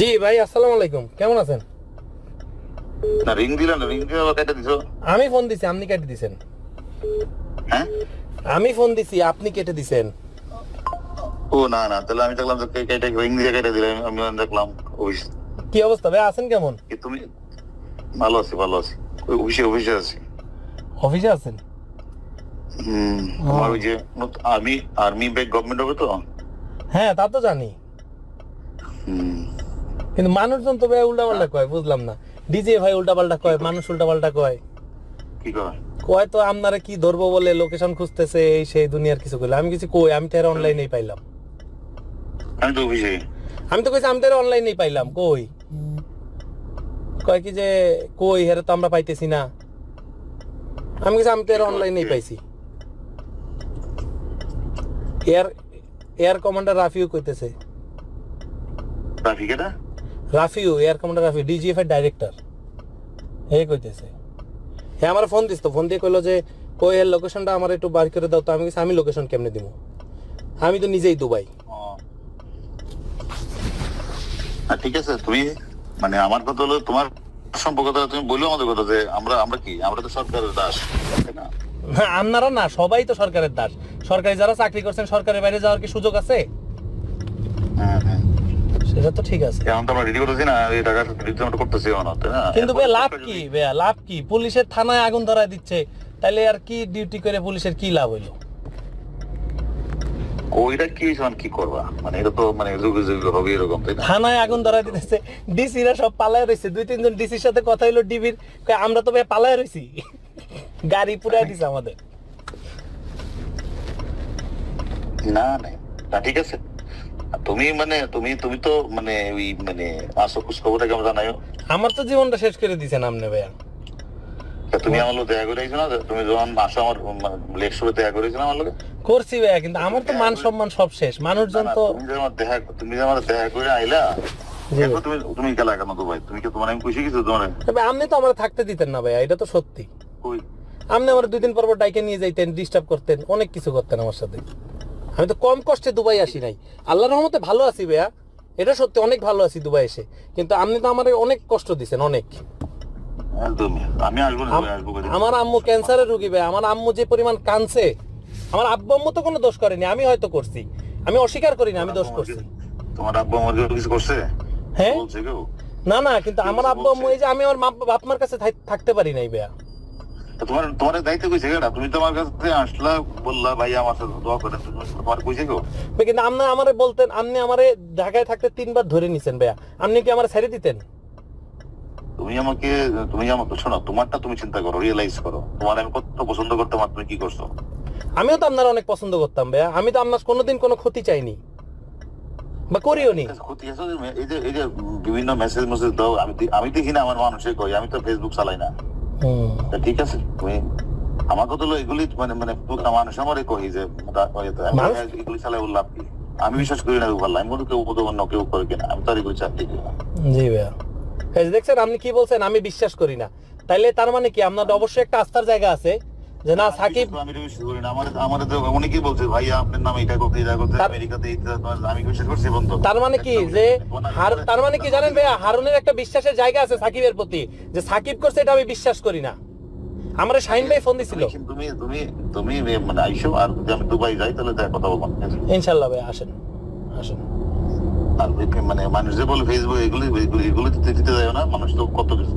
জি ভাই আসসালামু আলাইকুম। কেমন আছেন? না রিং না রিং কেটে দিছো? আমি ফোন দিছি আপনি কেটে দিছেন। হ্যাঁ? আমি ফোন দিছি আপনি কেটে দিছেন। ও না না তাহলে আমি দেখলাম কেটে রিং দিয়ে কেটে দিলাম আমি দেখলাম কি অবস্থা? ভাই আছেন কেমন? তুমি? ভালো আছি ভালো আছি। অফিসে অফিসে আছি। অফিসে আছেন? হুম আমার ওই যে আর্মি আর্মি ব্যাগ গভর্নমেন্ট হবে তো? হ্যাঁ তা তো জানি। কিন্তু মানুষজন তো ভাই উল্টা পাল্টা কয় বুঝলাম না। ডিজে ভাই উল্টা পাল্টা কয় মানুষ উল্টা পাল্টা কয়। কি কয়? কয় তো আপনারা কি ধরবো বলে লোকেশন খুঁজতেছে এই সেই দুনিয়ার কিছু কইলে। আমি কিছু কই আমি তো এর অনলাইনেই পাইলাম। আমি তো অফিসে আমি তো কইছি আমি তো অনলাইনেই পাইলাম কই? কয় কি যে কই হেরে তো আমরা পাইতেছি না। আমি কিছু আমি তো এর অনলাইনেই পাইছি। এয়ার এয়ার কমান্ডার রাফিও কইতেছে। ট্রাফিক এটা Rafiu air commander Rafiu DGF এর ডাইরেক্টর হে কইতেছে। হ্যাঁ আমার ফোন দিস তো। ফোন দিয়ে কইলো যে কই এর লোকেশনটা আমার একটু বার করে দাও তো আমি আমি লোকেশন কেমনে দিব আমি তো নিজেই দুবাই। ঠিক আছে তুমি মানে আমার কথা হলো তোমার সম্পর্কটা তুমি বলল আমাদের কথা যে আমরা আমরা কি? আমরা তো সরকারের দাস না? না, আপনারা না সবাই তো সরকারের দাস। সরকারি যারা চাকরি করছেন সরকারের বাইরে যাওয়ার কি সুযোগ আছে? হ্যাঁ হ্যাঁ। সেটা তো ঠিক আছে। এখন তো আমরা রেডি করতেছি না এই টাকা করতেছি না? কিন্তু এরপর লাভ কি লাভ কি? পুলিশের থানায় আগুন ধরায় দিচ্ছে তাইলে আর কি ডিউটি করে পুলিশের কি লাভ হইল? ওইটা কি হয়েছে কি করবা? মানে এটা তো মানে যুগে যুগে হবে এরকম তাই না? থানায় আগুন ধরায় দিতেছে ডিসিরা সব পালায় রয়েছে দুই তিনজন ডিসির সাথে কথা হইল ডিবির আমরা তো ভাই পালায় রয়েছি গাড়ি পুরাই দিছে আমাদের। না। না ঠিক আছে। তুমি মানে তুমি তুমি তো মানে ওই মানে আসো কেমন জানাইও। আমার তো জীবনটা শেষ করে দিছেন আপনি ভাইয়া। তুমি আমার লোক দেখা করে আইছো না? তুমি যখন আসো আমার দেখা করেছ না আমার লোকে করছি ভাইয়া কিন্তু আমার তো মান সম্মান সব শেষ। মানুষজন তো তুমি যে আমার দেখা তুমি যে আমার দেখা করে আইলা। তুমি তুমি গেলা কেন দুবাই তুমি কি তোমার আমি খুশি কিছু তোমার? তবে আপনি তো আমার থাকতে দিতেন না ভাইয়া এটা তো সত্যি। আপনি আমার দুই দিন পর পর ডাইকে নিয়ে যাইতেন ডিস্টার্ব করতেন অনেক কিছু করতেন আমার সাথে। আমি তো কম কষ্টে দুবাই আসি নাই। আল্লাহর রহমতে ভালো আছি ভাইয়া। এটা সত্যি অনেক ভালো আছি দুবাই এসে। কিন্তু আপনি তো আমার অনেক কষ্ট দিছেন অনেক। আমার আম্মু ক্যান্সারের রুগী ভাই আমার আম্মু যে পরিমাণ কানছে আমার আব্বু আম্মু তো কোনো দোষ করেনি আমি হয়তো করছি। আমি অস্বীকার করি না আমি দোষ করছি। তোমার আব্বু জন্য কিছু করছে? হ্যাঁ? না না কিন্তু আমার আব্বু আম্মু এই যে আমি আমার বাপ মার কাছে থাকতে পারি নাই ভাইয়া। তোমার তোমার দায়িত্ব কইছে কেডা? তুমি তো আমার কাছে আসলা বললা ভাই আমার সাথে দোয়া করেন তুমি- তোমার কইছে কেউ? ভাই, কিন্তু আপনি আমারে বলতেন আপনি আমারে ঢাকায় থাকতে তিনবার ধরে নিছেন ভাইয়া। আপনি কি আমার ছেড়ে দিতেন? তুমি আমাকে তুমি আমাকে শোনো তোমারটা তুমি চিন্তা করো রিয়েলাইজ করো। তোমার আমি কত পছন্দ করতাম আর তুমি কি করছ? আমিও তো আপনার অনেক পছন্দ করতাম ভাইয়া। আমি তো আপনার কোনোদিন কোনো ক্ষতি চাইনি। বা করিও নি। ক্ষতি আছে এই যে এই যে বিভিন্ন মেসেজ মেসেজ দাও আমি আমি দেখি না আমার মানুষে কই আমি তো ফেসবুক চালাই না। ঠিক আছে তুমি আমার কথা হলো এগুলি মানে মানে মানুষ আমারে কহি যে? এগুলি চালাই লাভ কি? আমি বিশ্বাস করি না ভালো আমি মনে কেউ অন্য কেউ করে কিনা আমি তো আর এগুলি চাকরি করি জি ভাইয়া। দেখছেন আপনি কি বলছেন? আমি বিশ্বাস করি না। তাইলে তার মানে কি? আপনার অবশ্যই একটা আস্থার জায়গা আছে। যে না সাকিব আমি তো করি না। আমার আমার তো অনেকেই বলছে ভাই আপনার নাম এটা করতে এটা করতে তার- আমেরিকাতে আমি বিশ্বাস করছি বন্ধু। তার মানে কি যে তার মানে কি জানেন ভাইয়া? হারুনের একটা বিশ্বাসের জায়গা আছে সাকিবের প্রতি যে সাকিব করছে এটা আমি বিশ্বাস করি না। আমার শাহিন ভাই ফোন দিছিল। তুমি তুমি তুমি মানে আইসো আর যদি আমি দুবাই যাই তাহলে দেখা কথা বলব। ইনশাল্লাহ ভাই আসেন। আসেন। আর মানে মানুষ যে বলে ফেসবুক এগুলি এগুলি এগুলি তো দিতে যায় না। মানুষ তো কত কিছু